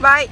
Bye.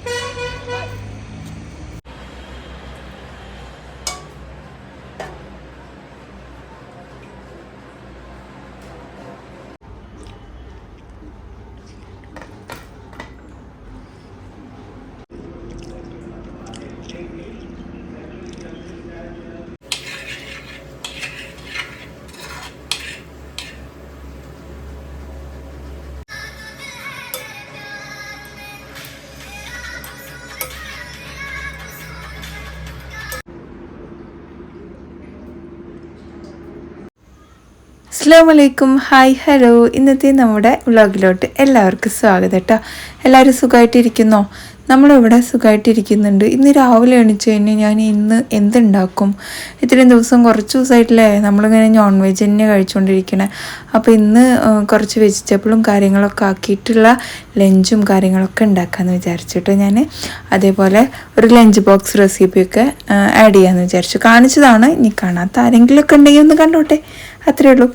അസ്സാം വലൈക്കും hi hello. ഇന്നത്തെ നമ്മുടെ വ്ളോഗിലോട്ട് എല്ലാവർക്കും സ്വാഗതം കേട്ടോ എല്ലാവരും സുഖമായിട്ടിരിക്കുന്നോ നമ്മളിവിടെ സുഖമായിട്ടിരിക്കുന്നുണ്ട് ഇന്ന് രാവിലെ എണീച്ച് കഴിഞ്ഞാൽ ഞാൻ ഇന്ന് എന്തുണ്ടാക്കും? ഇത്രയും ദിവസം കുറച്ച് ദിവസമായിട്ടില്ലേ നമ്മളിങ്ങനെ നോൺ വെജ് തന്നെ കഴിച്ചുകൊണ്ടിരിക്കണേ അപ്പോൾ ഇന്ന് കുറച്ച് വെജിറ്റബിളും കാര്യങ്ങളൊക്കെ ആക്കിയിട്ടുള്ള ലഞ്ചും കാര്യങ്ങളൊക്കെ ഉണ്ടാക്കാമെന്ന് വിചാരിച്ചിട്ട് ഞാൻ അതേപോലെ ഒരു ലഞ്ച് ബോക്സ് റെസിപ്പിയൊക്കെ ആഡ് ചെയ്യാമെന്ന് വിചാരിച്ചു. കാണിച്ചതാണ്. ഇനി കാണാത്ത ആരെങ്കിലുമൊക്കെ ഉണ്ടെങ്കിൽ ഒന്ന് കണ്ടോട്ടെ. അത്രേ ഉള്ളൂ.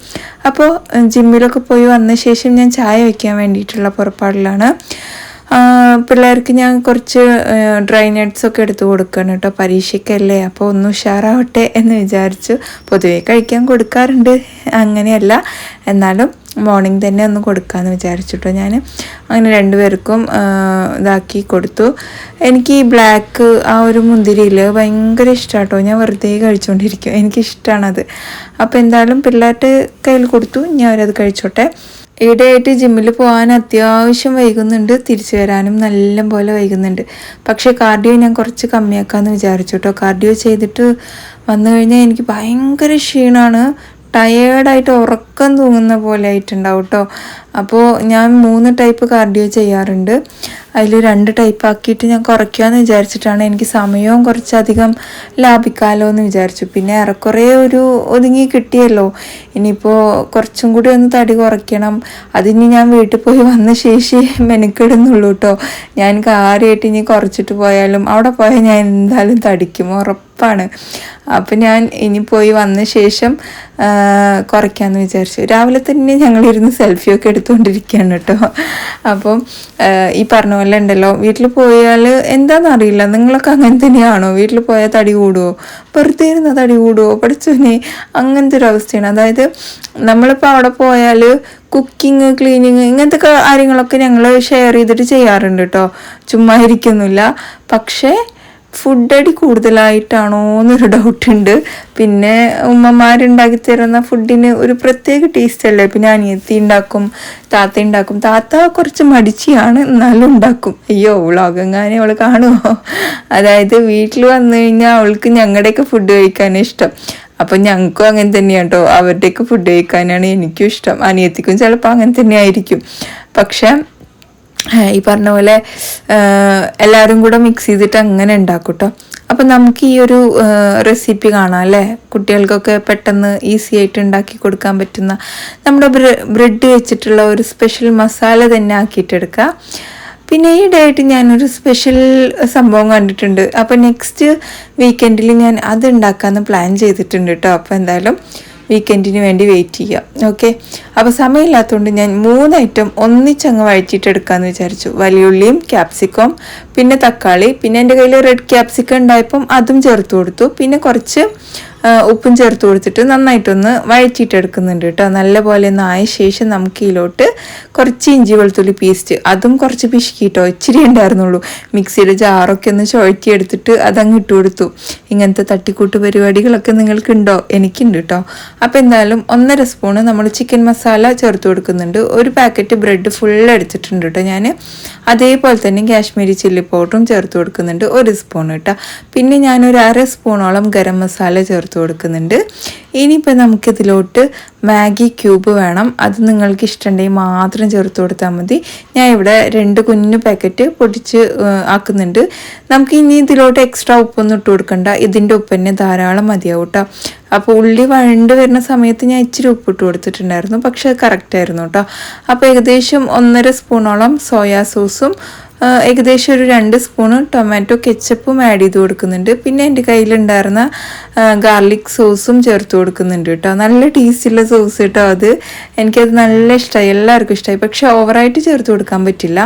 അപ്പോൾ ജിമ്മിലൊക്കെ പോയി വന്ന ശേഷം ഞാൻ ചായ വയ്ക്കാൻ വേണ്ടിയിട്ടുള്ള പുറപ്പാടിലാണ്. പിള്ളേർക്ക് ഞാൻ കുറച്ച് ഡ്രൈ നട്ട്സൊക്കെ എടുത്ത് കൊടുക്കണം കേട്ടോ. പരീക്ഷയ്ക്കല്ലേ അപ്പോൾ ഒന്ന് ഉഷാറാവട്ടെ എന്ന് വിചാരിച്ചു. പൊതുവേ കഴിക്കാൻ കൊടുക്കാറുണ്ട്. അങ്ങനെയല്ല. എന്നാലും മോർണിംഗ് തന്നെ ഒന്ന് കൊടുക്കാമെന്ന് വിചാരിച്ചിട്ടോ ഞാൻ അങ്ങനെ രണ്ടുപേർക്കും ഇതാക്കി കൊടുത്തു. എനിക്ക് ഈ ബ്ലാക്ക് ആ ഒരു മുന്തിരിയിൽ ഭയങ്കര ഇഷ്ടമാട്ടോ ഞാൻ വെറുതെ കഴിച്ചുകൊണ്ടിരിക്കും എനിക്കിഷ്ടമാണത് അപ്പോൾ എന്തായാലും പിള്ളേരുടെ കയ്യിൽ കൊടുത്തു. ഞാൻ അവരത് കഴിച്ചോട്ടെ. ഈടെയായിട്ട് ജിമ്മിൽ പോകാൻ അത്യാവശ്യം വൈകുന്നുണ്ട്. തിരിച്ചു വരാനും നല്ല പോലെ വൈകുന്നുണ്ട്. പക്ഷേ കാർഡിയോ ഞാൻ കുറച്ച് കമ്മിയാക്കാമെന്ന് വിചാരിച്ചു കേട്ടോ കാർഡിയോ ചെയ്തിട്ട് വന്നു കഴിഞ്ഞാൽ എനിക്ക് ഭയങ്കര ക്ഷീണമാണ് ടയേർഡായിട്ട് ഉറക്കം തൂങ്ങുന്ന പോലെ ആയിട്ടുണ്ടാവും കേട്ടോ അപ്പോൾ ഞാൻ മൂന്ന് ടൈപ്പ് കാർഡിയോ ചെയ്യാറുണ്ട്. അതിൽ രണ്ട് ടൈപ്പ് ആക്കിയിട്ട് ഞാൻ കുറയ്ക്കാമെന്ന് വിചാരിച്ചിട്ടാണ്. എനിക്ക് സമയവും കുറച്ചധികം ലാഭിക്കാമല്ലോ എന്ന് വിചാരിച്ചു. പിന്നെ ഏറെക്കുറെ ഒരു ഒതുങ്ങി കിട്ടിയല്ലോ. ഇനിയിപ്പോൾ കുറച്ചും കൂടി ഒന്ന് തടി കുറയ്ക്കണം. അതിനി ഞാൻ വീട്ടിൽ പോയി വന്ന ശേഷി മെനക്കെടുന്നുള്ളൂ കേട്ടോ ഞാൻ കാര്യമായിട്ട് ഇനി കുറച്ചിട്ട് പോയാലും അവിടെ പോയാൽ ഞാൻ എന്തായാലും തടിക്കും ഉറപ്പാണ്. അപ്പം ഞാൻ ഇനി പോയി വന്ന ശേഷം കുറയ്ക്കാമെന്ന് വിചാരിച്ചു. രാവിലെ തന്നെ ഞങ്ങളിരുന്ന് സെൽഫിയൊക്കെ എടുത്തുകൊണ്ടിരിക്കുകയാണ് കേട്ടോ അപ്പം ഈ പറഞ്ഞ പോലെ ഉണ്ടല്ലോ വീട്ടിൽ പോയാൽ എന്താണെന്നറിയില്ല നിങ്ങളൊക്കെ അങ്ങനെ തന്നെയാണോ? വീട്ടിൽ പോയാൽ തടി കൂടുമോ വെറുതെ ഇരുന്ന തടി കൂടുമോ പഠിച്ചോനെ അങ്ങനത്തെ ഒരു അവസ്ഥയാണ്. അതായത് നമ്മളിപ്പോൾ അവിടെ പോയാൽ കുക്കിംഗ് ക്ലീനിങ് ഇങ്ങനത്തെ കാര്യങ്ങളൊക്കെ ഞങ്ങൾ ഷെയർ ചെയ്തിട്ട് ചെയ്യാറുണ്ട് കേട്ടോ ചുമ്മാ ഇരിക്കുന്നില്ല പക്ഷേ ഫുഡ് അടി കൂടുതലായിട്ടാണോ എന്നൊരു ഡൗട്ട് ഉണ്ട്. പിന്നെ ഉമ്മമാരുണ്ടാക്കി തരുന്ന ഫുഡിന് ഒരു പ്രത്യേക ടേസ്റ്റ് അല്ലേ? പിന്നെ അനിയത്തി ഉണ്ടാക്കും താത്ത ഉണ്ടാക്കും. താത്ത കുറച്ച് മടിച്ചിയാണ് എന്നാലും ഉണ്ടാക്കും. അയ്യോ വ്ളോഗെങ്ങാനും അവൾ കാണുമോ അതായത് വീട്ടിൽ വന്നു കഴിഞ്ഞാൽ അവൾക്ക് ഞങ്ങളുടെയൊക്കെ ഫുഡ് കഴിക്കാനേ ഇഷ്ടം. അപ്പം ഞങ്ങൾക്കും അങ്ങനെ തന്നെയാണ് കേട്ടോ അവരുടെയൊക്കെ ഫുഡ് കഴിക്കാനാണ് എനിക്കും ഇഷ്ടം. അനിയത്തിക്കും ചിലപ്പോൾ അങ്ങനെ തന്നെ ആയിരിക്കും പക്ഷെ ഈ പറഞ്ഞ പോലെ എല്ലാവരും കൂടെ മിക്സ് ചെയ്തിട്ട് അങ്ങനെ ഉണ്ടാക്കും കേട്ടോ അപ്പം നമുക്ക് ഈ ഒരു റെസിപ്പി കാണാം അല്ലേ? കുട്ടികൾക്കൊക്കെ പെട്ടെന്ന് ഈസി ആയിട്ട് ഉണ്ടാക്കി കൊടുക്കാൻ പറ്റുന്ന നമ്മുടെ ബ്രെഡ് വെച്ചിട്ടുള്ള ഒരു സ്പെഷ്യൽ മസാല തന്നെ ആക്കിയിട്ടെടുക്കുക പിന്നെ ഈ ഡേറ്റ് ഞാനൊരു സ്പെഷ്യൽ സംഭവം കണ്ടിട്ടുണ്ട്. അപ്പോൾ നെക്സ്റ്റ് വീക്കെൻഡിൽ ഞാൻ അത് ഉണ്ടാക്കാമെന്ന് പ്ലാൻ ചെയ്തിട്ടുണ്ട് കേട്ടോ അപ്പോൾ എന്തായാലും വീക്കെൻഡിന് വേണ്ടി വെയിറ്റ് ചെയ്യുക ഓക്കെ അപ്പോൾ സമയമില്ലാത്തതുകൊണ്ട് ഞാൻ മൂന്ന് ഐറ്റം ഒന്നിച്ചങ്ങ് വഴറ്റിയിട്ടെടുക്കാമെന്ന് വിചാരിച്ചു. വലിയുള്ളിയും ക്യാപ്സിക്കം പിന്നെ തക്കാളി പിന്നെ എന്റെ കയ്യിൽ റെഡ് ക്യാപ്സിക്കം ഉണ്ടായപ്പം അതും ചേർത്ത് കൊടുത്തു. പിന്നെ കുറച്ച് ഉപ്പും ചേർത്ത് കൊടുത്തിട്ട് നന്നായിട്ടൊന്ന് വഴറ്റിയിട്ട് എടുക്കുന്നുണ്ട് കേട്ടോ. നല്ല പോലെ ഒന്ന് ആയ ശേഷം നമുക്ക് ഇതിലോട്ട് കുറച്ച് ഇഞ്ചി വെളുത്തുള്ളി പേസ്റ്റ് അതും കുറച്ച് പിശുക്കിട്ടോ ഇച്ചിരി ഉണ്ടായിരുന്നുള്ളൂ. മിക്സിയുടെ ജാറൊക്കെ ഒന്ന് ചുഴറ്റി എടുത്തിട്ട് അതങ്ങ് ഇട്ട് കൊടുത്തു. ഇങ്ങനത്തെ തട്ടിക്കൂട്ട് പരിപാടികളൊക്കെ നിങ്ങൾക്കുണ്ടോ? എനിക്കുണ്ട് കേട്ടോ. അപ്പോൾ എന്തായാലും ഒന്നര സ്പൂണ് നമ്മൾ ചിക്കൻ മസാല ചേർത്ത് കൊടുക്കുന്നുണ്ട്. ഒരു പാക്കറ്റ് ബ്രെഡ് ഫുൾ എടുത്തിട്ടുണ്ട് കേട്ടോ ഞാൻ അതേപോലെ തന്നെ കാശ്മീരി ചില്ലി പൗഡറും ചേർത്ത് കൊടുക്കുന്നുണ്ട്. ഒരു സ്പൂൺ കേട്ടോ. പിന്നെ ഞാനൊരു അര സ്പൂണോളം ഗരം മസാല ചേർത്ത് കൊടുക്കുന്നുണ്ട്. ഇനിയിപ്പോൾ നമുക്കിതിലോട്ട് മാഗി ക്യൂബ് വേണം. അത് നിങ്ങൾക്ക് ഇഷ്ടമുണ്ടെങ്കിൽ മാത്രം ചേർത്ത് കൊടുത്താൽ മതി. ഞാൻ ഇവിടെ രണ്ട് കുഞ്ഞു പാക്കറ്റ് പൊടിച്ച് ആക്കുന്നുണ്ട്. നമുക്ക് ഇനി ഇതിലോട്ട് എക്സ്ട്രാ ഉപ്പൊന്നും ഇട്ട് കൊടുക്കണ്ട. ഇതിന്റെ ഉപ്പ് തന്നെ ധാരാളം മതിയാവും കേട്ടോ അപ്പോൾ ഉള്ളി വഴണ്ട് വരുന്ന സമയത്ത് ഞാൻ ഇച്ചിരി ഉപ്പ് ഉപ്പിട്ട് കൊടുത്തിട്ടുണ്ടായിരുന്നു. പക്ഷെ കറക്റ്റായിരുന്നു കേട്ടോ അപ്പോൾ ഏകദേശം ഒന്നര സ്പൂണോളം സോയാ സോസും ഏകദേശം ഒരു രണ്ട് സ്പൂണ് ടൊമാറ്റോ കെച്ചപ്പും ആഡ് ചെയ്ത് കൊടുക്കുന്നുണ്ട്. പിന്നെ എന്റെ കയ്യിലുണ്ടായിരുന്ന ഗാർലിക് സോസും ചേർത്ത് കൊടുക്കുന്നുണ്ട് കേട്ടോ. നല്ല ടേസ്റ്റുള്ള സോസ് കേട്ടോ അത്. എനിക്കത് നല്ല ഇഷ്ടമായി എല്ലാവർക്കും ഇഷ്ടമായി പക്ഷെ ഓവറായിട്ട് ചേർത്ത് കൊടുക്കാൻ പറ്റില്ല.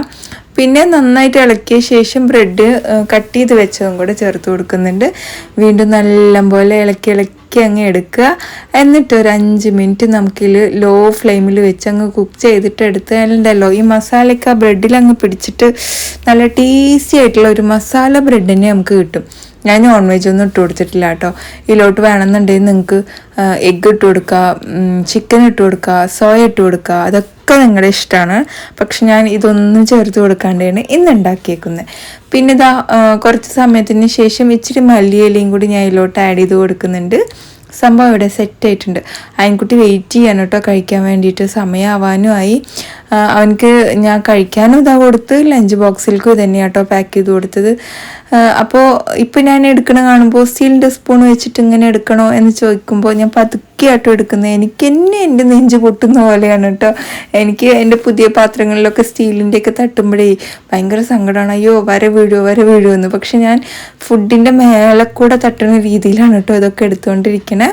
പിന്നെ നന്നായിട്ട് ഇളക്കിയ ശേഷം ബ്രെഡ് കട്ട് ചെയ്ത് വെച്ചതും കൂടെ ചേർത്ത് കൊടുക്കുന്നുണ്ട്. വീണ്ടും നല്ലപോലെ ഇളക്കി ഇളക്കി അങ്ങ് എടുക്കുക. എന്നിട്ട് ഒരു അഞ്ച് മിനിറ്റ് നമുക്കിൽ ലോ ഫ്ലെയിമിൽ വെച്ച് അങ്ങ് കുക്ക് ചെയ്തിട്ട് എടുത്താലുണ്ടല്ലോ. ഈ മസാലയൊക്കെ ആ ബ്രെഡിൽ അങ്ങ് പിടിച്ചിട്ട് നല്ല ടേസ്റ്റി ആയിട്ടുള്ള ഒരു മസാല ബ്രെഡിനെ നമുക്ക് കിട്ടും. ഞാൻ നോൺ വെജ് ഒന്നും ഇട്ട് കൊടുത്തിട്ടില്ല കേട്ടോ. ഇതിലോട്ട് വേണമെന്നുണ്ടെങ്കിൽ നിങ്ങൾക്ക് എഗ്ഗ് ഇട്ട് കൊടുക്കുക ചിക്കൻ ഇട്ട് കൊടുക്കുക സോയ ഇട്ട് കൊടുക്കുക അതൊക്കെ നിങ്ങളുടെ ഇഷ്ടമാണ്. പക്ഷെ ഞാൻ ഇതൊന്നും ചേർത്ത് കൊടുക്കാണ്ടാണ് ഇന്ന് ഉണ്ടാക്കിയേക്കുന്നത് പിന്നെ ഇതാ കുറച്ച് സമയത്തിന് ശേഷം ഇച്ചിരി മല്ലിയിലയും കൂടി ഞാൻ ഇതിലോട്ട് ആഡ് ചെയ്ത് കൊടുക്കുന്നുണ്ട്. സംഭവം ഇവിടെ സെറ്റ് ആയിട്ടുണ്ട്. അയൻകുട്ടി വെയിറ്റ് ചെയ്യാൻ കേട്ടോ കഴിക്കാൻ വേണ്ടിയിട്ട്. സമയമാവാനും ആയി. അവനക്ക് ഞാൻ കഴിക്കാനും ഇതാ കൊടുത്ത് ലഞ്ച് ബോക്സിലേക്കും ഇതന്നെ കേട്ടോ പാക്ക് ചെയ്ത് കൊടുത്തത്. അപ്പോൾ ഇപ്പം ഞാൻ എടുക്കണ കാണുമ്പോൾ സ്റ്റീലിന്റെ സ്പൂൺ വെച്ചിട്ട് ഇങ്ങനെ എടുക്കണോ എന്ന് ചോദിക്കുമ്പോൾ ഞാൻ പതുക്കെ ആട്ടോ എടുക്കുന്നത്. എനിക്ക് എന്നെ എന്റെ നെഞ്ച് പൊട്ടുന്ന പോലെയാണ് കേട്ടോ എനിക്ക് എന്റെ പുതിയ പാത്രങ്ങളിലൊക്കെ സ്റ്റീലിന്റെ ഒക്കെ തട്ടുമ്പോഴേ ഭയങ്കര സങ്കടമാണ് അയ്യോ വര വീഴുമോ വര വീഴുമെന്ന് പക്ഷെ ഞാൻ ഫുഡിന്റെ മേലെ കൂടെ തട്ടുന്ന രീതിയിലാണ് കേട്ടോ ഇതൊക്കെ എടുത്തുകൊണ്ടിരിക്കണേ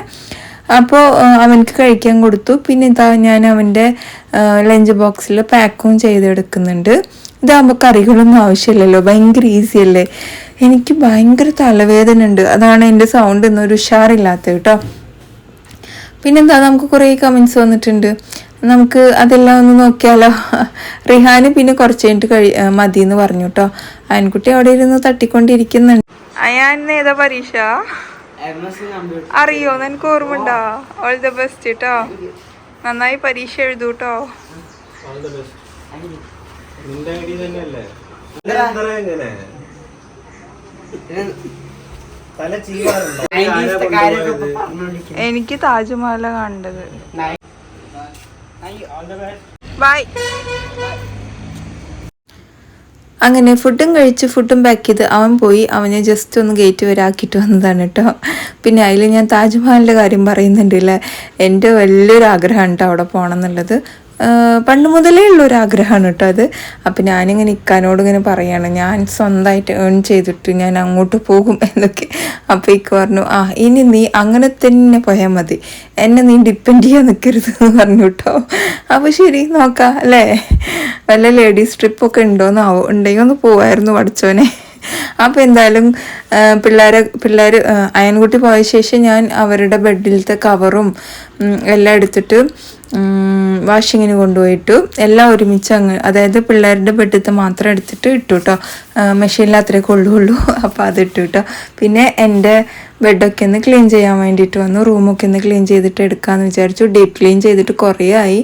അപ്പോൾ അവനക്ക് കഴിക്കാൻ കൊടുത്തു. പിന്നെ ഇതാ ഞാൻ അവന്റെ ലഞ്ച് ബോക്സിൽ പാക്കും ചെയ്തെടുക്കുന്നുണ്ട്. ഇതാകുമ്പോൾ കറികളൊന്നും ആവശ്യമില്ലല്ലോ. ഭയങ്കര ഈസി അല്ലേ? എനിക്ക് ഭയങ്കര തലവേദന ഉണ്ട് അതാണ് എന്റെ സൗണ്ട് എന്നൊരു ഉഷാറില്ലാത്ത കേട്ടോ. പിന്നെന്താ നമുക്ക് കുറേ കമൻസ് വന്നിട്ടുണ്ട്. നമുക്ക് അതെല്ലാം ഒന്ന് നോക്കിയാലോ? റിഹാന് പിന്നെ കുറച്ച് കഴിഞ്ഞിട്ട് കഴി മതി എന്ന് പറഞ്ഞു കേട്ടോ. അയൻകുട്ടി അവിടെ ഇരുന്ന് തട്ടിക്കൊണ്ടിരിക്കുന്നുണ്ട്. അയാൻ ഏതാ പരീക്ഷ? അറിയോ? നിനക്ക് ഓർമ്മ ഓൾ ദ ബെസ്റ്റ് കേട്ടോ നന്നായി പരീക്ഷ എഴുതൂ കേട്ടോ എനിക്ക് താജ്മഹല കണ്ടത്. ബൈ അങ്ങനെ ഫുഡും കഴിച്ച് ഫുഡും പാക്ക് ചെയ്ത് അവൻ പോയി. അവനെ ജസ്റ്റ് ഒന്ന് ഗേറ്റ് വരെ ആക്കിയിട്ട് വന്നതാണ് കേട്ടോ. പിന്നെ അതിൽ ഞാൻ താജ്മഹലിന്റെ കാര്യം പറയുന്നുണ്ടല്ലേ എന്റെ വലിയൊരു ആഗ്രഹമാണ് കേട്ടോ അവിടെ പോകണം എന്നുള്ളത്. പണ്ട് മുതലേ ഉള്ളൊരു ആഗ്രഹമാണ് കേട്ടോ അത്. അപ്പം ഞാനിങ്ങനെ ഇക്കാനോട് ഇങ്ങനെ പറയാണ് ഞാൻ സ്വന്തമായിട്ട് ഏൺ ചെയ്തിട്ട് ഞാൻ അങ്ങോട്ട് പോകും എന്നൊക്കെ. അപ്പോൾ ഇക്ക പറഞ്ഞു ആ ഇനി നീ അങ്ങനെ തന്നെ പോയാൽ മതി. എന്നെ നീ ഡിപ്പെൻഡ് ചെയ്യാൻ നിൽക്കരുത് എന്ന് പറഞ്ഞു കേട്ടോ. അപ്പോൾ ശരി നോക്കാം അല്ലേ? വല്ല ലേഡീസ് ട്രിപ്പൊക്കെ ഉണ്ടോയെന്നാവോ ഉണ്ടെങ്കിൽ ഒന്ന് പോവായിരുന്നു പഠിച്ചോനെ അപ്പോൾ എന്തായാലും പിള്ളേരെ പിള്ളേർ അയൻകുട്ടി പോയ ശേഷം ഞാൻ അവരുടെ ബെഡിലത്തെ കവറും എല്ലാം എടുത്തിട്ട് വാഷിങ്ങിന് കൊണ്ടുപോയിട്ടു. എല്ലാം ഒരുമിച്ച് അങ്ങ് അതായത് പിള്ളേരുടെ ബെഡത്ത് മാത്രം എടുത്തിട്ട് ഇട്ടു കേട്ടോ മെഷീനിൽ അത്രേ കൊള്ളുള്ളൂ അപ്പോൾ അത് ഇട്ടു കേട്ടോ പിന്നെ എന്റെ ബെഡൊക്കെ ഒന്ന് ക്ലീൻ ചെയ്യാൻ വേണ്ടിയിട്ട് വന്നു. റൂമൊക്കെ ഒന്ന് ക്ലീൻ ചെയ്തിട്ട് എടുക്കാമെന്ന് വിചാരിച്ചു. ഡീപ്പ് ക്ലീൻ ചെയ്തിട്ട് കുറേ ആയി.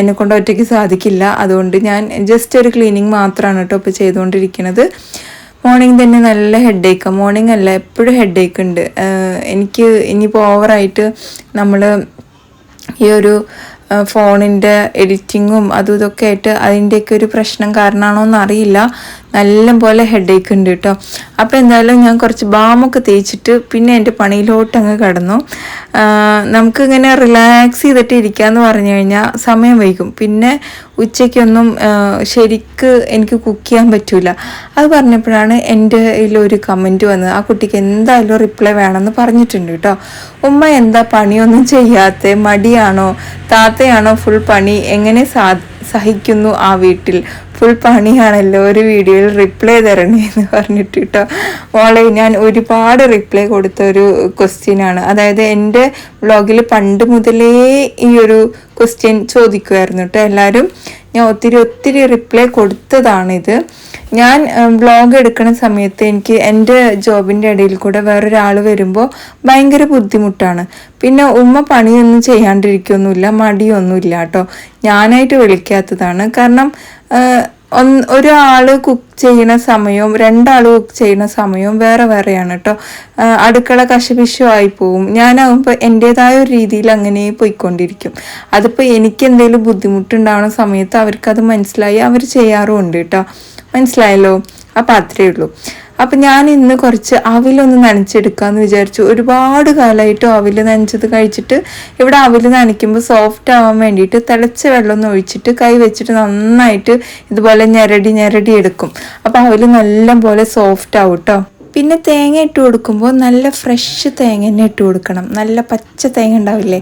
എന്നെ കൊണ്ട് ഒറ്റയ്ക്ക് സാധിക്കില്ല. അതുകൊണ്ട് ഞാൻ ജസ്റ്റ് ഒരു ക്ലീനിങ് മാത്രമാണ് കേട്ടോ ഇപ്പോൾ ചെയ്തുകൊണ്ടിരിക്കുന്നത് മോർണിംഗ് തന്നെ നല്ല ഹെഡേക്ക് മോർണിംഗ് അല്ല എപ്പോഴും ഹെഡേക്ക് ഉണ്ട്. എനിക്ക് ഇനിയിപ്പോൾ ഓവറായിട്ട് നമ്മൾ ഈ ഒരു ഫോണിന്റെ എഡിറ്റിങ്ങും അതും ഇതൊക്കെ ആയിട്ട് അതിന്റെയൊക്കെ ഒരു പ്രശ്നം കാരണമാണോ എന്ന് അറിയില്ല നല്ല പോലെ ഹെഡേക്ക് ഉണ്ട് കേട്ടോ. അപ്പോൾ എന്തായാലും ഞാൻ കുറച്ച് ബാമൊക്കെ തേച്ചിട്ട് പിന്നെ എന്റെ പണിയിലോട്ട് അങ്ങ് കടന്നു. നമുക്ക് നമുക്കിങ്ങനെ റിലാക്സ് ചെയ്തിട്ട് ഇരിക്കാമെന്ന് പറഞ്ഞു കഴിഞ്ഞാൽ സമയം വൈകും. പിന്നെ ഉച്ചയ്ക്കൊന്നും ശരിക്ക് എനിക്ക് കുക്ക് ചെയ്യാൻ പറ്റില്ല അത് പറഞ്ഞപ്പോഴാണ് എന്റെ ഒരു കമന്റ് വന്നത്. ആ കുട്ടിക്ക് എന്തായാലും റിപ്ലൈ വേണമെന്ന് പറഞ്ഞിട്ടുണ്ട് കേട്ടോ. ഉമ്മ എന്താ പണിയൊന്നും ചെയ്യാത്ത? മടിയാണോ? താത്തയാണോ ഫുൾ പണി? എങ്ങനെ സാ സഹിക്കുന്നു ആ വീട്ടിൽ. ഫുൾ പണിയാണല്ലോ ഒരു വീഡിയോയിൽ റിപ്ലൈ തരണേ എന്ന് പറഞ്ഞിട്ട് കേട്ടോ മോളെ ഞാൻ ഒരുപാട് റിപ്ലൈ കൊടുത്ത ഒരു ക്വസ്റ്റ്യനാണ് അതായത് എന്റെ വ്ളോഗിൽ പണ്ട് മുതലേ ഈ ഒരു ക്വസ്റ്റ്യൻ ചോദിക്കുമായിരുന്നു കേട്ടോ എല്ലാവരും ഞാൻ ഒത്തിരി ഒത്തിരി റിപ്ലൈ കൊടുത്തതാണിത്. ഞാൻ വ്ളോഗ് എടുക്കുന്ന സമയത്ത് എനിക്ക് എന്റെ ജോബിന്റെ ഇടയിൽ കൂടെ വേറൊരാൾ വരുമ്പോൾ ഭയങ്കര ബുദ്ധിമുട്ടാണ്. പിന്നെ ഉമ്മ പണിയൊന്നും ചെയ്യാണ്ടിരിക്കൊന്നുമില്ല മടിയൊന്നുമില്ല കേട്ടോ. ഞാനായിട്ട് വിളിക്കാത്തതാണ്. കാരണം ഒരാൾ കുക്ക് ചെയ്യുന്ന സമയവും രണ്ടാൾ കുക്ക് ചെയ്യുന്ന സമയവും വേറെ വേറെയാണ് കേട്ടോ. അടുക്കള കശപിശു ആയി പോവും. ഞാനാകുമ്പോൾ എന്റേതായ ഒരു രീതിയിൽ അങ്ങനെ പോയിക്കൊണ്ടിരിക്കും. അതിപ്പോൾ എനിക്ക് എന്തെങ്കിലും ബുദ്ധിമുട്ടുണ്ടാവുന്ന സമയത്ത് അവർക്കത് മനസ്സിലായി അവർ ചെയ്യാറുമുണ്ട് കേട്ടോ. മനസ്സിലായല്ലോ? അപ്പം അത്രയേ ഉള്ളൂ. അപ്പം ഞാൻ ഇന്ന് കുറച്ച് അവിലൊന്ന് നനച്ചെടുക്കാമെന്ന് വിചാരിച്ചു. ഒരുപാട് കാലമായിട്ടും അവിൽ നനച്ചത് കഴിച്ചിട്ട് ഇവിടെ അവിൽ നനയ്ക്കുമ്പോൾ സോഫ്റ്റ് ആവാൻ വേണ്ടിയിട്ട് തിളച്ച വെള്ളം ഒന്ന് ഒഴിച്ചിട്ട് കൈ വെച്ചിട്ട് നന്നായിട്ട് ഇതുപോലെ ഞെരടി ഞെരടി എടുക്കും. അപ്പോൾ അവിൽ നല്ല പോലെ സോഫ്റ്റ് ആവും കേട്ടോ പിന്നെ തേങ്ങ ഇട്ട് കൊടുക്കുമ്പോൾ നല്ല ഫ്രഷ് തേങ്ങ തന്നെ ഇട്ട് കൊടുക്കണം. നല്ല പച്ച തേങ്ങ ഉണ്ടാവില്ലേ?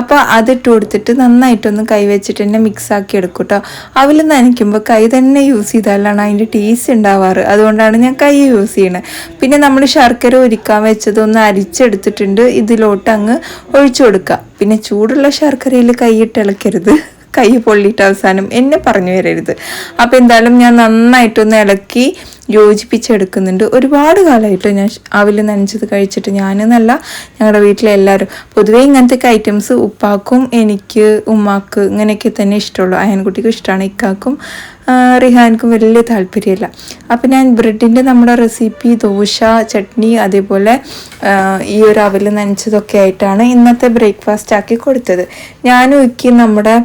അപ്പോൾ അത് ഇട്ട് കൊടുത്തിട്ട് നന്നായിട്ടൊന്ന് കൈ വെച്ചിട്ട് തന്നെ മിക്സ് ആക്കി എടുക്കും കേട്ടോ അവൽ നനയ്ക്കുമ്പോൾ കൈ തന്നെ യൂസ് ചെയ്താലാണ് അതിന്റെ ടേസ്റ്റ് ഉണ്ടാവാറ്. അതുകൊണ്ടാണ് ഞാൻ കൈ യൂസ് ചെയ്യണത് പിന്നെ നമ്മൾ ശർക്കര ഒരുക്കാൻ വെച്ചതൊന്ന് അരിച്ചെടുത്തിട്ടുണ്ട്. ഇതിലോട്ട് അങ്ങ് ഒഴിച്ചു കൊടുക്കുക പിന്നെ ചൂടുള്ള ശർക്കരയിൽ കൈയിട്ട് ഇളക്കരുത്. കൈ പൊള്ളിയിട്ട് അവസാനം എന്നെ പറഞ്ഞു വരരുത്. അപ്പോൾ എന്തായാലും ഞാൻ നന്നായിട്ടൊന്ന് ഇളക്കി യോജിപ്പിച്ചെടുക്കുന്നുണ്ട്. ഒരുപാട് കാലമായിട്ട് ഞാൻ അവിൽ നനച്ചത് കഴിച്ചിട്ട് ഞാനെന്നല്ല ഞങ്ങളുടെ വീട്ടിലെ എല്ലാവരും പൊതുവേ ഇങ്ങനത്തെ ഐറ്റംസ് ഉപ്പാക്കും എനിക്ക് ഉമ്മാക്ക് ഇങ്ങനെയൊക്കെ തന്നെ ഇഷ്ടമുള്ളൂ. അയൻകുട്ടിക്കും ഇഷ്ടമാണ് ഇക്കാക്കും. റിഹാൻക്കും വലിയ താല്പര്യമില്ല. അപ്പം ഞാൻ ബ്രെഡിന്റെ നമ്മുടെ റെസിപ്പി ദോശ ചട്നി അതേപോലെ ഈ ഒരു അവൽ നനച്ചതൊക്കെ ആയിട്ടാണ് ഇന്നത്തെ ബ്രേക്ക്ഫാസ്റ്റ് ആക്കി കൊടുത്തത്. ഞാനും ഇക്കി നമ്മുടെ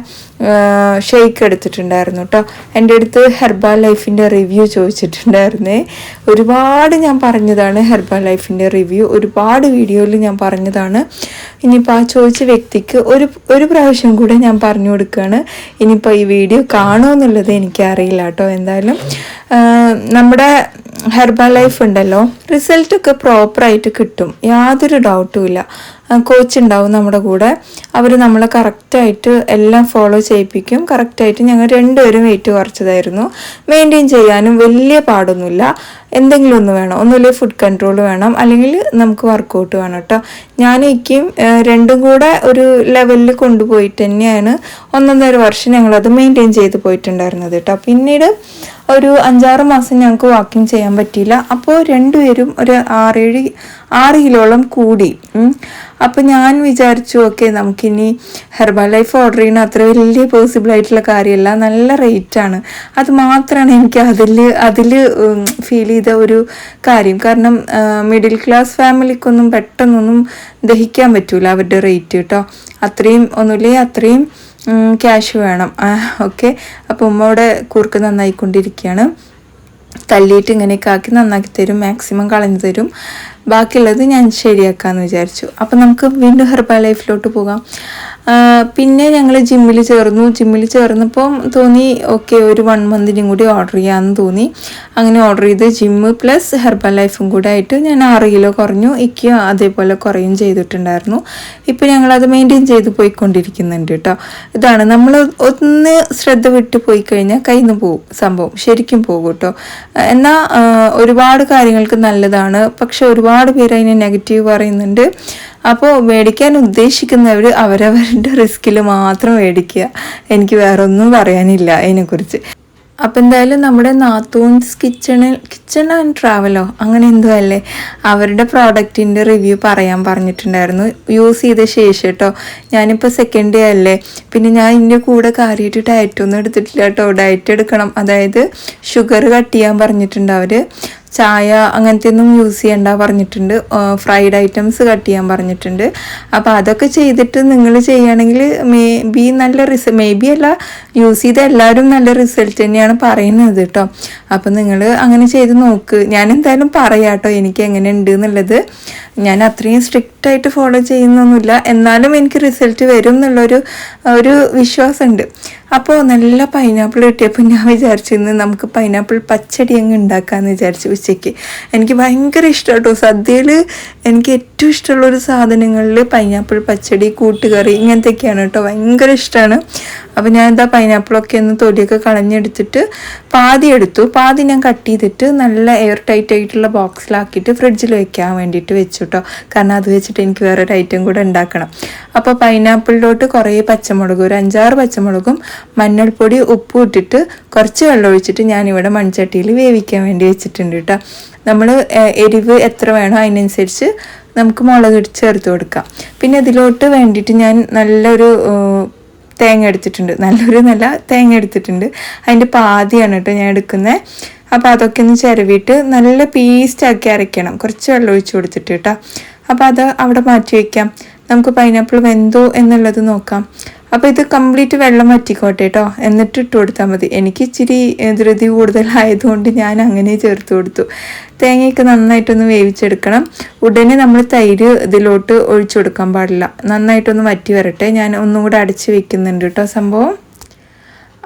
ഷെയ്ക്ക് എടുത്തിട്ടുണ്ടായിരുന്നു കേട്ടോ എന്റെ അടുത്ത് ഹെർബാ ലൈഫിന്റെ റിവ്യൂ ചോദിച്ചിട്ടുണ്ടായിരുന്നേ. ഒരുപാട് ഞാൻ പറഞ്ഞതാണ് ഹെർബാ ലൈഫിന്റെ റിവ്യൂ. ഒരുപാട് വീഡിയോയിൽ ഞാൻ പറഞ്ഞതാണ്. ഇനിയിപ്പോൾ ആ ചോദിച്ച വ്യക്തിക്ക് ഒരു ഒരു പ്രാവശ്യം കൂടെ ഞാൻ പറഞ്ഞു കൊടുക്കുകയാണ് ഇനിയിപ്പോൾ ഈ വീഡിയോ കാണുമെന്നുള്ളത് എനിക്കറിയില്ല കേട്ടോ എന്തായാലും നമ്മുടെ ഹെർബാൽ ലൈഫ് ഉണ്ടല്ലോ. റിസൾട്ടൊക്കെ പ്രോപ്പറായിട്ട് കിട്ടും. യാതൊരു ഡൗട്ടും ഇല്ല. കോച്ച് ഉണ്ടാവും നമ്മുടെ കൂടെ. അവർ നമ്മളെ കറക്റ്റായിട്ട് എല്ലാം ഫോളോ ചെയ്യിപ്പിക്കും. കറക്റ്റായിട്ട് ഞങ്ങൾ രണ്ടുപേരും വെയിറ്റ് കുറച്ചതായിരുന്നു. മെയിന്റെയിൻ ചെയ്യാനും വലിയ പാടൊന്നുമില്ല. എന്തെങ്കിലും ഒന്ന് വേണം. ഒന്നുമില്ല ഫുഡ് കൺട്രോൾ വേണം. അല്ലെങ്കിൽ നമുക്ക് വർക്കൗട്ട് വേണം കേട്ടോ. ഞാനേക്കും രണ്ടും കൂടെ ഒരു ലെവലിൽ കൊണ്ടുപോയിട്ട് തന്നെയാണ് ഒന്നൊന്നര വർഷം ഞങ്ങളത് മെയിന്റെയിൻ ചെയ്ത് പോയിട്ടുണ്ടായിരുന്നത് കേട്ടോ. പിന്നീട് ഒരു അഞ്ചാറ് മാസം ഞങ്ങൾക്ക് വാക്കിംഗ് ചെയ്യാൻ പറ്റിയില്ല. അപ്പോൾ രണ്ടുപേരും ഒരു ആറേഴ് ആറ് കിലോളം കൂടി. അപ്പോൾ ഞാൻ വിചാരിച്ചു ഓക്കെ നമുക്കിനി ഹെർബൽ ലൈഫ് ഓർഡർ ചെയ്യണ അത്ര വലിയ പോസിബിൾ ആയിട്ടുള്ള കാര്യമല്ല. നല്ല റേറ്റാണ് അത് മാത്രമാണ് എനിക്ക് അതിൽ അതിൽ ഫീൽ ചെയ്ത ഒരു കാര്യം. കാരണം മിഡിൽ ക്ലാസ് ഫാമിലിക്കൊന്നും പെട്ടെന്നൊന്നും ദഹിക്കാൻ പറ്റൂല അവരുടെ റേറ്റ് കേട്ടോ അത്രയും ഒന്നുമില്ലേ? അത്രയും ക്യാഷ് വേണം. ഓക്കെ അപ്പോൾ ഉമ്മയുടെ കൂർക്ക് നന്നായിക്കൊണ്ടിരിക്കുകയാണ് തല്ലിയിട്ട് ഇങ്ങനെയൊക്കെ ആക്കി നന്നാക്കി തരും. മാക്സിമം കളഞ്ഞു തരും. ബാക്കിയുള്ളത് ഞാൻ ശരിയാക്കാമെന്ന് വിചാരിച്ചു. അപ്പം നമുക്ക് വീണ്ടും ഹെർബൽ ലൈഫിലോട്ട് പോകാം. പിന്നെ ഞങ്ങൾ ജിമ്മിൽ ചേർന്നു. ജിമ്മിൽ ചേർന്നപ്പം തോന്നി ഓക്കെ ഒരു വൺ മന്തിനും കൂടി ഓർഡർ ചെയ്യാമെന്ന് തോന്നി. അങ്ങനെ ഓർഡർ ചെയ്ത് ജിമ്മ് പ്ലസ് ഹെർബൽ ലൈഫും കൂടെ ആയിട്ട് ഞാൻ ആറ് കിലോ കുറഞ്ഞു. ഇക്ക് അതേപോലെ കുറയും ചെയ്തിട്ടുണ്ടായിരുന്നു. ഇപ്പോൾ ഞങ്ങളത് മെയിന്റെയിൻ ചെയ്ത് പോയിക്കൊണ്ടിരിക്കുന്നുണ്ട് കേട്ടോ ഇതാണ്. നമ്മൾ ഒന്ന് ശ്രദ്ധ വിട്ട് പോയി കഴിഞ്ഞാൽ കയ്യിൽ നിന്ന് പോകും സംഭവം. ശരിക്കും പോകും കേട്ടോ എന്നാൽ ഒരുപാട് കാര്യങ്ങൾക്ക് നല്ലതാണ്. പക്ഷെ ഒരുപാട് പേര് അതിനെ നെഗറ്റീവ് പറയുന്നുണ്ട്. അപ്പോൾ മേടിക്കാൻ ഉദ്ദേശിക്കുന്നവർ അവരവരുടെ റിസ്കിൽ മാത്രം മേടിക്കുക. എനിക്ക് വേറെ ഒന്നും പറയാനില്ല അതിനെക്കുറിച്ച്. അപ്പം എന്തായാലും നമ്മുടെ നാത്തൂൻസ് കിച്ചണിൽ കിച്ചൺ ആൻഡ് ട്രാവലോ അങ്ങനെ എന്തോ അല്ലേ? അവരുടെ പ്രോഡക്റ്റിന്റെ റിവ്യൂ പറയാൻ പറഞ്ഞിട്ടുണ്ടായിരുന്നു. യൂസ് ചെയ്ത ശേഷം കേട്ടോ. ഞാനിപ്പോൾ സെക്കൻഡ് ഡേ അല്ലേ? പിന്നെ ഞാൻ ഇതിന്റെ കൂടെ കാര്യമായിട്ട് ഡയറ്റ് ഒന്നും എടുത്തിട്ടില്ല കേട്ടോ. ഡയറ്റ് എടുക്കണം. അതായത് ഷുഗർ കട്ട് ചെയ്യാൻ പറഞ്ഞിട്ടുണ്ട് അവർ ചായ അങ്ങനത്തെ ഒന്നും യൂസ് ചെയ്യണ്ട പറഞ്ഞിട്ടുണ്ട്. ഫ്രൈഡ് ഐറ്റംസ് കട്ട് ചെയ്യാൻ പറഞ്ഞിട്ടുണ്ട്. അപ്പോൾ അതൊക്കെ ചെയ്തിട്ട് നിങ്ങൾ ചെയ്യുകയാണെങ്കിൽ മേ ബി നല്ല റിസ മേ ബി അല്ല യൂസ് ചെയ്ത എല്ലാവരും നല്ല റിസൾട്ട് തന്നെയാണ് പറയുന്നത് കേട്ടോ അപ്പോൾ നിങ്ങൾ അങ്ങനെ ചെയ്ത് നോക്ക്. ഞാൻ എന്തായാലും പറയാം കേട്ടോ എനിക്ക് എങ്ങനെ ഉണ്ട് എന്നുള്ളത്. ഞാൻ അത്രയും സ്ട്രിക്റ്റ് ആയിട്ട് ഫോളോ ചെയ്യുന്നൊന്നുമില്ല. എന്നാലും എനിക്ക് റിസൾട്ട് വരും എന്നുള്ളൊരു ഒരു വിശ്വാസമുണ്ട്. അപ്പോൾ നല്ല പൈനാപ്പിൾ കിട്ടിയപ്പോൾ ഞാൻ വിചാരിച്ചിരുന്നു നമുക്ക് പൈനാപ്പിൾ പച്ചടി അങ്ങ് ഉണ്ടാക്കാമെന്ന് വിചാരിച്ചു. ഉച്ചയ്ക്ക്. എനിക്ക് ഭയങ്കര ഇഷ്ടം കേട്ടോ സദ്യയിൽ എനിക്ക് ഏറ്റവും ഇഷ്ടമുള്ള ഒരു സാധനങ്ങളിൽ പൈനാപ്പിൾ പച്ചടി കൂട്ടുകറി ഇങ്ങനത്തെയൊക്കെയാണ് കേട്ടോ. ഭയങ്കര ഇഷ്ടമാണ് അപ്പോൾ ഞാൻ എന്താ പൈനാപ്പിളൊക്കെ ഒന്ന് തൊലിയൊക്കെ കളഞ്ഞെടുത്തിട്ട് പാതി എടുത്തു. പാതി ഞാൻ കട്ട് ചെയ്തിട്ട് നല്ല എയർ ടൈറ്റ് ആയിട്ടുള്ള ബോക്സിലാക്കിയിട്ട് ഫ്രിഡ്ജിൽ വെക്കാൻ വേണ്ടിയിട്ട് വെച്ചു കേട്ടോ. കാരണം അത് വെച്ചിട്ട് എനിക്ക് വേറൊരു ഐറ്റം കൂടെ ഉണ്ടാക്കണം. അപ്പോൾ പൈനാപ്പിളിലോട്ട് കുറേ പച്ചമുളകും ഒരു അഞ്ചാറ് പച്ചമുളകും മഞ്ഞൾപ്പൊടി ഉപ്പും ഇട്ടിട്ട് കുറച്ച് വെള്ളം ഒഴിച്ചിട്ട് ഞാനിവിടെ മൺചട്ടിയിൽ വേവിക്കാൻ വേണ്ടി വെച്ചിട്ടുണ്ട് നമ്മൾ എരിവ് എത്ര വേണോ അതിനനുസരിച്ച് നമുക്ക് മുളക് ചേർത്ത് കൊടുക്കാം. പിന്നെ ഇതിലോട്ട് വേണ്ടിയിട്ട് ഞാൻ നല്ലൊരു തേങ്ങ എടുത്തിട്ടുണ്ട്. നല്ലൊരു നല്ല തേങ്ങ എടുത്തിട്ടുണ്ട്. അതിന്റെ പാതിയാണ് കേട്ടോ ഞാൻ എടുക്കുന്നത്. അപ്പോൾ അതൊക്കെ ഒന്ന് ചിരവിയിട്ട് നല്ല പേസ്റ്റാക്കി അരയ്ക്കണം. കുറച്ച് വെള്ളം ഒഴിച്ച് കൊടുത്തിട്ട് കേട്ടോ. അപ്പോൾ അത് അവിടെ മാറ്റി വയ്ക്കാം. നമുക്ക് പൈനാപ്പിൾ വെന്തോ എന്നുള്ളത് നോക്കാം. അപ്പോൾ ഇത് കംപ്ലീറ്റ് വെള്ളം വറ്റിക്കോട്ടെ കേട്ടോ എന്നിട്ട് ഇട്ട് കൊടുത്താൽ മതി. എനിക്ക് ഇച്ചിരി ധൃതി കൂടുതലായതുകൊണ്ട് ഞാൻ അങ്ങനെ ചേർത്ത് കൊടുത്തു. തേങ്ങയൊക്കെ നന്നായിട്ടൊന്ന് വേവിച്ചെടുക്കണം. ഉടനെ നമ്മൾ തൈര് ഇതിലോട്ട് ഒഴിച്ചു കൊടുക്കാൻ പാടില്ല. നന്നായിട്ടൊന്ന് വറ്റി വരട്ടെ. ഞാൻ ഒന്നും കൂടെ അടച്ച് വെക്കുന്നുണ്ട് കേട്ടോ സംഭവം.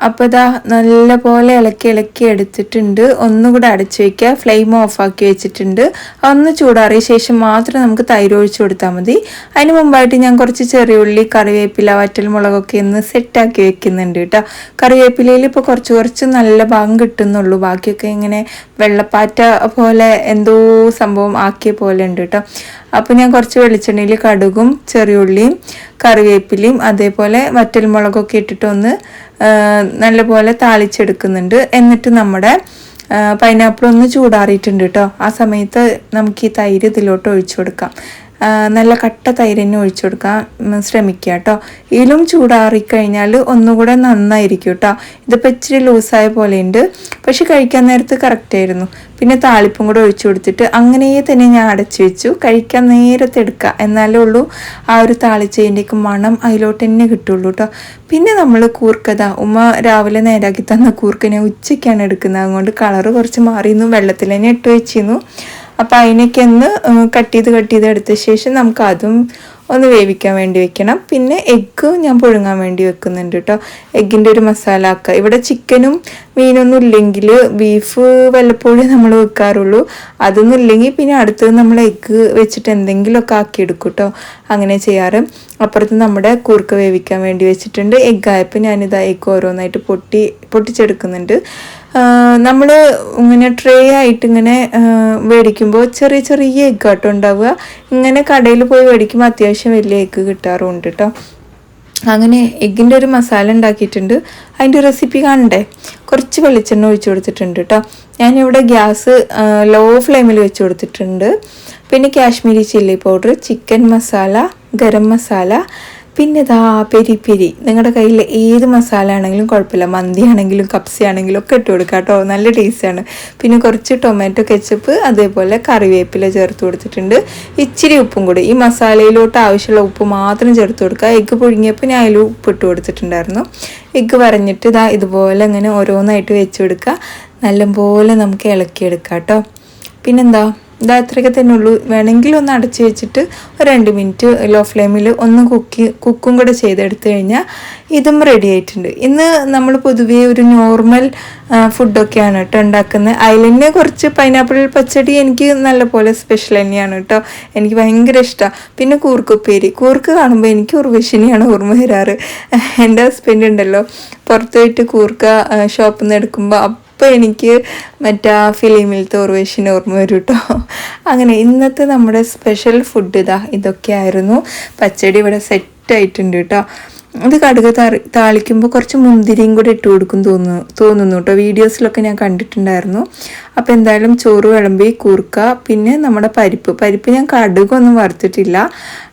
അപ്പോൾ ഇതാ നല്ല പോലെ ഇളക്കി ഇളക്കി എടുത്തിട്ടുണ്ട്. ഒന്നുകൂടെ അടച്ചു വയ്ക്കുക ഫ്ലെയിം ഓഫാക്കി വെച്ചിട്ടുണ്ട്. ഒന്ന് ചൂടാറിയ ശേഷം മാത്രം നമുക്ക് തൈര് ഒഴിച്ചു കൊടുത്താൽ മതി. അതിന് മുമ്പായിട്ട് ഞാൻ കുറച്ച് ചെറിയ ഉള്ളി കറിവേപ്പില വറ്റൽ മുളകൊക്കെ ഒന്ന് സെറ്റാക്കി വെക്കുന്നുണ്ട് കേട്ടോ. കറിവേപ്പിലയിൽ ഇപ്പോൾ കുറച്ച് കുറച്ച് നല്ല ഭാഗം കിട്ടുന്നുള്ളൂ. ബാക്കിയൊക്കെ ഇങ്ങനെ വെള്ളപ്പാറ്റ പോലെ എന്തോ സംഭവം ആക്കിയ പോലെ ഉണ്ട് കേട്ടോ. അപ്പോൾ ഞാൻ കുറച്ച് വെളിച്ചെണ്ണയിൽ കടുകും ചെറിയുള്ളിയും കറിവേപ്പിലയും അതേപോലെ വറ്റൽ മുളകൊക്കെ ആ, നല്ലപോലെ താളിച്ചെടുക്കുന്നുണ്ട്. എന്നിട്ട് നമ്മുടെ പൈനാപ്പിൾ ഒന്ന് ചൂടാറിയിട്ടുണ്ട് കേട്ടോ ആ സമയത്ത് നമുക്ക് ഈ തൈര് ഇതിലോട്ട് ഒഴിച്ചു കൊടുക്കാം. നല്ല കട്ട തൈര് തന്നെ ഒഴിച്ചു കൊടുക്കാൻ ശ്രമിക്കുക കേട്ടോ ഇതിലും ചൂടാറിക്കഴിഞ്ഞാൽ ഒന്നുകൂടെ നന്നായിരിക്കും കേട്ടോ ഇതിപ്പോൾ ഇച്ചിരി ലൂസായ പോലെയുണ്ട്. പക്ഷെ കഴിക്കാൻ നേരത്ത് കറക്റ്റ് ആയിരുന്നു. പിന്നെ താളിപ്പും കൂടെ ഒഴിച്ചു കൊടുത്തിട്ട് അങ്ങനെ തന്നെ ഞാൻ അടച്ചു വെച്ചു. കഴിക്കാൻ നേരത്തെ എടുക്കുക. എന്നാലേ ഉള്ളൂ ആ ഒരു താളിച്ചതിന്റെയൊക്കെ മണം അതിലോട്ട് തന്നെ കിട്ടുള്ളൂ കേട്ടോ പിന്നെ നമ്മൾ കൂർക്കത ഉമ്മ രാവിലെ നേരാക്കി തന്ന കൂർക്കനെ ഉച്ചയ്ക്കാണ് എടുക്കുന്നത്. അതുകൊണ്ട് കളറ് കുറച്ച് മാറിയിരുന്നു. വെള്ളത്തിൽ തന്നെ ഇട്ട് വെച്ചിരുന്നു. അപ്പോൾ അതിനൊക്കെ ഒന്ന് കട്ട് ചെയ്ത് കട്ട് ചെയ്ത് എടുത്ത ശേഷം നമുക്ക് അതും ഒന്ന് വേവിക്കാൻ വേണ്ടി വെക്കണം. പിന്നെ എഗ്ഗ് ഞാൻ പുഴുങ്ങാൻ വേണ്ടി വെക്കുന്നുണ്ട് കേട്ടോ എഗ്ഗിന്റെ ഒരു മസാല ആക്കുക ഇവിടെ ചിക്കനും മീനൊന്നും ഇല്ലെങ്കിൽ ബീഫ് വല്ലപ്പോഴും നമ്മൾ വെക്കാറുള്ളൂ. അതൊന്നും ഇല്ലെങ്കിൽ പിന്നെ അടുത്തത് നമ്മൾ എഗ്ഗ് വെച്ചിട്ട് എന്തെങ്കിലുമൊക്കെ ആക്കിയെടുക്കും കേട്ടോ അങ്ങനെ ചെയ്യാറ്. അപ്പുറത്ത് നമ്മുടെ കൂർക്ക വേവിക്കാൻ വേണ്ടി വെച്ചിട്ടുണ്ട്. എഗ്ഗ് ആയപ്പോൾ ഞാനിത് എഗ്ഗ് ഓരോന്നായിട്ട് പൊട്ടി പൊട്ടിച്ചെടുക്കുന്നുണ്ട്. നമ്മൾ ഇങ്ങനെ ട്രേ ആയിട്ട് ഇങ്ങനെ മേടിക്കുമ്പോൾ ചെറിയ ചെറിയ എഗ്ഗ് ആട്ടോ ഉണ്ടാവുക. ഇങ്ങനെ കടയിൽ പോയി മേടിക്കുമ്പോൾ അത്യാവശ്യം വലിയ എഗ്ഗ് കിട്ടാറുണ്ട് കേട്ടോ അങ്ങനെ എഗ്ഗിന്റെ ഒരു മസാല ഉണ്ടാക്കിയിട്ടുണ്ട്. അതിന്റെ റെസിപ്പി കാണണ്ടേ? കുറച്ച് വെളിച്ചെണ്ണ ഒഴിച്ചു കൊടുത്തിട്ടുണ്ട് കേട്ടോ ഞാനിവിടെ ഗ്യാസ് ലോ ഫ്ലെയിമിൽ വെച്ച് കൊടുത്തിട്ടുണ്ട്. പിന്നെ Kashmiri chilli powder chicken masala garam masala പിന്നെ ഇതാ പെരി പെരി. നിങ്ങളുടെ കയ്യിൽ ഏത് മസാല ആണെങ്കിലും കുഴപ്പമില്ല. മന്തി ആണെങ്കിലും കപ്സി ആണെങ്കിലും ഒക്കെ ഇട്ട് കൊടുക്കുക കേട്ടോ. നല്ല ടേസ്റ്റാണ് പിന്നെ കുറച്ച് ടൊമാറ്റോ കെച്ചപ്പ് അതേപോലെ കറിവേപ്പില ചേർത്ത് കൊടുത്തിട്ടുണ്ട്. ഇച്ചിരി ഉപ്പും കൂടി. ഈ മസാലയിലോട്ട് ആവശ്യമുള്ള ഉപ്പ് മാത്രം ചേർത്ത് കൊടുക്കുക എഗ്ഗ് പുഴുങ്ങിയപ്പോൾ ഞാൻ അതിൽ ഉപ്പ് ഇട്ട് കൊടുത്തിട്ടുണ്ടായിരുന്നു. എഗ്ഗ് വരഞ്ഞിട്ട് ഇതാ ഇതുപോലെ അങ്ങനെ ഓരോന്നായിട്ട് വെച്ച് കൊടുക്കുക നല്ലപോലെ നമുക്ക് ഇളക്കിയെടുക്കാം കേട്ടോ. പിന്നെന്താ? ഇതാ അത്രയൊക്കെ തന്നെ ഉള്ളൂ. വേണമെങ്കിൽ ഒന്ന് അടച്ച് വെച്ചിട്ട് ഒരു രണ്ട് മിനിറ്റ് ലോ ഫ്ലെയിമിൽ ഒന്ന് കുക്കി കുക്കും കൂടെ ചെയ്തെടുത്തു കഴിഞ്ഞാൽ ഇതും റെഡി ആയിട്ടുണ്ട്. ഇന്ന് നമ്മൾ പൊതുവേ ഒരു നോർമൽ ഫുഡൊക്കെയാണ് കേട്ടോ ഉണ്ടാക്കുന്നത്. അതിലെന്നെ കുറച്ച് പൈനാപ്പിൾ പച്ചടി എനിക്ക് നല്ലപോലെ സ്പെഷ്യൽ തന്നെയാണ് കേട്ടോ. എനിക്ക് ഭയങ്കര ഇഷ്ടമാണ് പിന്നെ കൂർക്കുപ്പേരി. കൂർക്ക് കാണുമ്പോൾ എനിക്ക് ഉർവശിനിയാണ് ഓർമ്മ വരാറ്. എന്റെ ഹസ്ബൻഡ് ഉണ്ടല്ലോ പുറത്തു പോയിട്ട് കൂർക്ക ഷോപ്പിൽ നിന്ന് എടുക്കുമ്പോൾ അപ്പോൾ എനിക്ക് മറ്റാ ഫിലിമിലത്തെ ഓർവേഷിന് ഓർമ്മ വരും കേട്ടോ അങ്ങനെ ഇന്നത്തെ നമ്മുടെ സ്പെഷ്യൽ ഫുഡ് ഇതാ ഇതൊക്കെയായിരുന്നു. പച്ചടി ഇവിടെ സെറ്റ് ആയിട്ടുണ്ട് കേട്ടോ. ഇത് കടുക് താളിക്കുമ്പോൾ കുറച്ച് മുന്തിരിയും കൂടെ ഇട്ട് കൊടുക്കും തോന്നുന്നു തോന്നുന്നു കേട്ടോ. വീഡിയോസിലൊക്കെ ഞാൻ കണ്ടിട്ടുണ്ടായിരുന്നു. അപ്പോൾ എന്തായാലും ചോറ് വിളമ്പി കൂർക്ക പിന്നെ നമ്മുടെ പരിപ്പ്. പരിപ്പ് ഞാൻ കടുകൊന്നും വറുത്തിട്ടില്ല.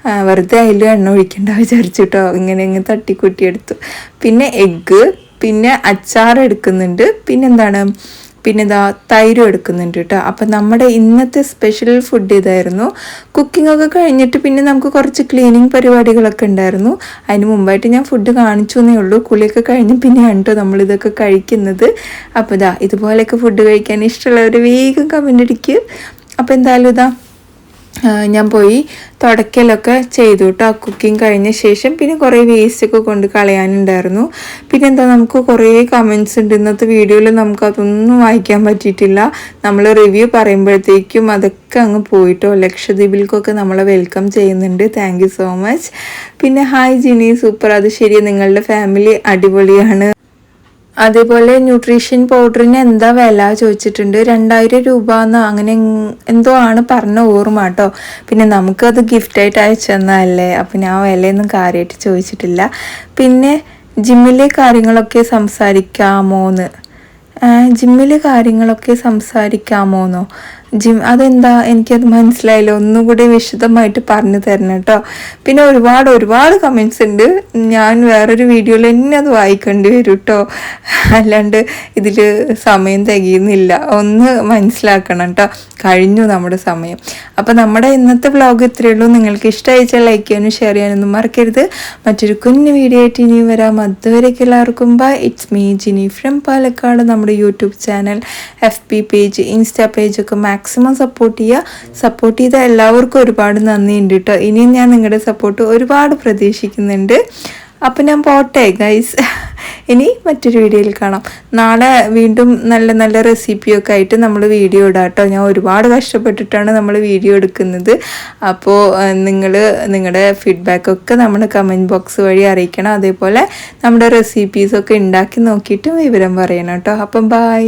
ആ, വെറുതെ അതിൽ എണ്ണ ഒഴിക്കണ്ട വിചാരിച്ചിട്ടോ ഇങ്ങനെ ഇങ്ങനെ തട്ടിക്കൂട്ടിയെടുത്തു. പിന്നെ എഗ്ഗ് പിന്നെ അച്ചാർ എടുക്കുന്നുണ്ട്. പിന്നെന്താണ്? പിന്നെ ഇതാ തൈരും എടുക്കുന്നുണ്ട് കേട്ടോ. അപ്പം നമ്മുടെ ഇന്നത്തെ സ്പെഷ്യൽ ഫുഡ് ഇതായിരുന്നു കുക്കിംഗ് ഒക്കെ കഴിഞ്ഞിട്ട് പിന്നെ നമുക്ക് കുറച്ച് ക്ലീനിങ് പരിപാടികളൊക്കെ ഉണ്ടായിരുന്നു. അതിന് മുമ്പായിട്ട് ഞാൻ ഫുഡ് കാണിച്ചു എന്നേ ഉള്ളൂ. കുളിയൊക്കെ കഴിഞ്ഞ് പിന്നെയാണ് കേട്ടോ നമ്മളിതൊക്കെ കഴിക്കുന്നത്. അപ്പോൾ ഇതാ ഇതുപോലെയൊക്കെ ഫുഡ് കഴിക്കാൻ ഇഷ്ടമുള്ളവർ വേഗം കമന്റ് അടിക്കുക അപ്പോൾ എന്തായാലും ഇതാ ഞാൻ പോയി തുടക്കലൊക്കെ ചെയ്തു കേട്ടോ കുക്കിംഗ് കഴിഞ്ഞ ശേഷം പിന്നെ കുറേ വേസ്റ്റ് ഒക്കെ കൊണ്ട് കളയാനുണ്ടായിരുന്നു. പിന്നെ എന്താ നമുക്ക് കുറേ കമൻസ് ഉണ്ട്. ഇന്നത്തെ വീഡിയോയിൽ നമുക്ക് അതൊന്നും വായിക്കാൻ പറ്റിയിട്ടില്ല. നമ്മൾ റിവ്യൂ പറയുമ്പോഴത്തേക്കും അതൊക്കെ അങ്ങ് പോയിട്ടോ. ലക്ഷദ്വീപിൽക്കൊക്കെ നമ്മളെ വെൽക്കം ചെയ്യുന്നുണ്ട്. താങ്ക് സോ മച്ച് പിന്നെ ഹായ് ജിനി. സൂപ്പർ അത് ശരി നിങ്ങളുടെ ഫാമിലി അടിപൊളിയാണ്. അതേപോലെ ന്യൂട്രീഷൻ പൗഡറിന് എന്താ വില ചോദിച്ചിട്ടുണ്ട്? രണ്ടായിരം രൂപ എന്ന് അങ്ങനെ എന്തോ ആണ് പറഞ്ഞ ഓർമ്മ കേട്ടോ. പിന്നെ നമുക്കത് ഗിഫ്റ്റായിട്ട് അയച്ചു തന്നതല്ലേ? അപ്പം ഞാൻ വിലയൊന്നും കാര്യമായിട്ട് ചോദിച്ചിട്ടില്ല. പിന്നെ ജിമ്മിലെ കാര്യങ്ങളൊക്കെ സംസാരിക്കാമോന്ന്? ജിമ്മിലെ കാര്യങ്ങളൊക്കെ സംസാരിക്കാമോന്നോ? ജിം അതെന്താ? എനിക്കത് മനസ്സിലായില്ല. ഒന്നും കൂടി വിശദമായിട്ട് പറഞ്ഞു തരണം കേട്ടോ. പിന്നെ ഒരുപാട് ഒരുപാട് കമൻസ് ഉണ്ട്. ഞാൻ വേറൊരു വീഡിയോയിൽ തന്നെ അത് വായിക്കേണ്ടി വരും കേട്ടോ. അല്ലാണ്ട് ഇതിൽ സമയം തികയുന്നില്ല. ഒന്ന് മനസ്സിലാക്കണം കേട്ടോ. കഴിഞ്ഞു നമ്മുടെ സമയം. അപ്പോൾ നമ്മുടെ ഇന്നത്തെ വ്ളോഗ് ഇത്രയേ ഉള്ളൂ. നിങ്ങൾക്ക് ഇഷ്ടമായിച്ചാൽ ലൈക്ക് ചെയ്യാനും ഷെയർ ചെയ്യാനൊന്നും മറക്കരുത്. മറ്റൊരു കുഞ്ഞു വീഡിയോ ആയിട്ട് ഇനിയും വരാം. അതുവരേക്ക് എല്ലാവർക്കും bye it's me Jini from Palakkad. നമ്മുടെ YouTube channel F page insta പേജൊക്കെ maximum support ചെയ്യുക. സപ്പോർട്ട് ചെയ്ത എല്ലാവർക്കും ഒരുപാട് നന്ദിയുണ്ട് കേട്ടോ ഇനിയും ഞാൻ നിങ്ങളുടെ സപ്പോർട്ട് ഒരുപാട് പ്രതീക്ഷിക്കുന്നുണ്ട്. അപ്പം ഞാൻ പോട്ടെ ഗൈസ് ഇനി മറ്റൊരു വീഡിയോയിൽ കാണാം. നാളെ വീണ്ടും നല്ല നല്ല റെസിപ്പിയൊക്കെ ആയിട്ട് നമ്മൾ വീഡിയോ ഇടാം കേട്ടോ ഞാൻ ഒരുപാട് കഷ്ടപ്പെട്ടിട്ടാണ് നമ്മൾ വീഡിയോ എടുക്കുന്നത്. അപ്പോൾ നിങ്ങൾ നിങ്ങളുടെ ഫീഡ്ബാക്കൊക്കെ നമ്മൾ കമന്റ് ബോക്സ് വഴി അറിയിക്കണം. അതേപോലെ നമ്മുടെ റെസിപ്പീസൊക്കെ ഉണ്ടാക്കി നോക്കിയിട്ടും വിവരം പറയണം കേട്ടോ അപ്പം ബായ്